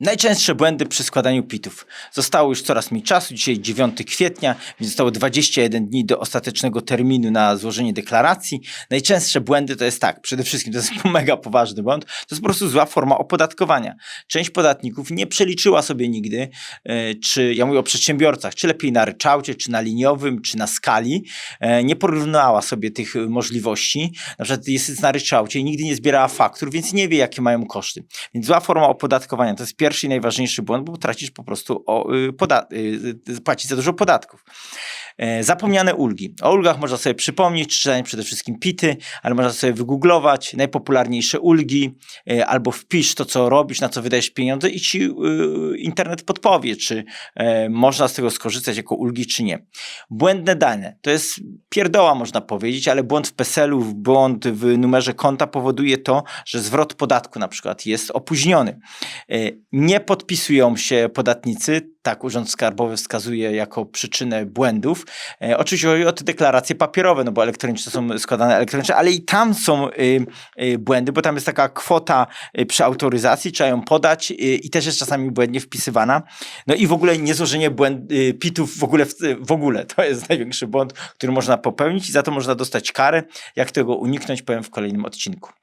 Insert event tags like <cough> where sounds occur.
Najczęstsze błędy przy składaniu pitów. Zostało już coraz mniej czasu, dzisiaj 9 kwietnia, więc zostało 21 dni do ostatecznego terminu na złożenie deklaracji. Najczęstsze błędy to jest tak, przede wszystkim to jest <laughs> mega poważny błąd, to jest po prostu zła forma opodatkowania. Część podatników nie przeliczyła sobie nigdy, e, czy, ja mówię o przedsiębiorcach, czy lepiej na ryczałcie, czy na liniowym, czy na skali, e, nie porównała sobie tych możliwości. Na przykład jest na ryczałcie i nigdy nie zbierała faktur, więc nie wie, jakie mają koszty. Więc zła forma opodatkowania to jest pierwszy i najważniejszy błąd, bo tracisz po prostu o, y, poda- y, y, płacić za dużo podatków. E, Zapomniane ulgi. O ulgach można sobie przypomnieć, czytając przede wszystkim pity, ale można sobie wygooglować najpopularniejsze ulgi, e, albo wpisz to, co robisz, na co wydajesz pieniądze i ci y, internet podpowie, czy e, można z tego skorzystać jako ulgi, czy nie. Błędne dane. To jest pierdoła, można powiedzieć, ale błąd w PESEL-u, błąd w numerze konta powoduje to, że zwrot podatku na przykład jest opóźniony. E, Nie podpisują się podatnicy, tak Urząd Skarbowy wskazuje jako przyczynę błędów. E, oczywiście chodzi o te deklaracje papierowe, no bo elektroniczne są składane elektronicznie, ale i tam są y, y, błędy, bo tam jest taka kwota y, przy autoryzacji, trzeba ją podać y, i też jest czasami błędnie wpisywana. No i w ogóle niezłożenie błęd, y, pitów w ogóle, w, w ogóle. To jest <laughs> największy błąd, który można popełnić i za to można dostać karę. Jak tego uniknąć, powiem w kolejnym odcinku.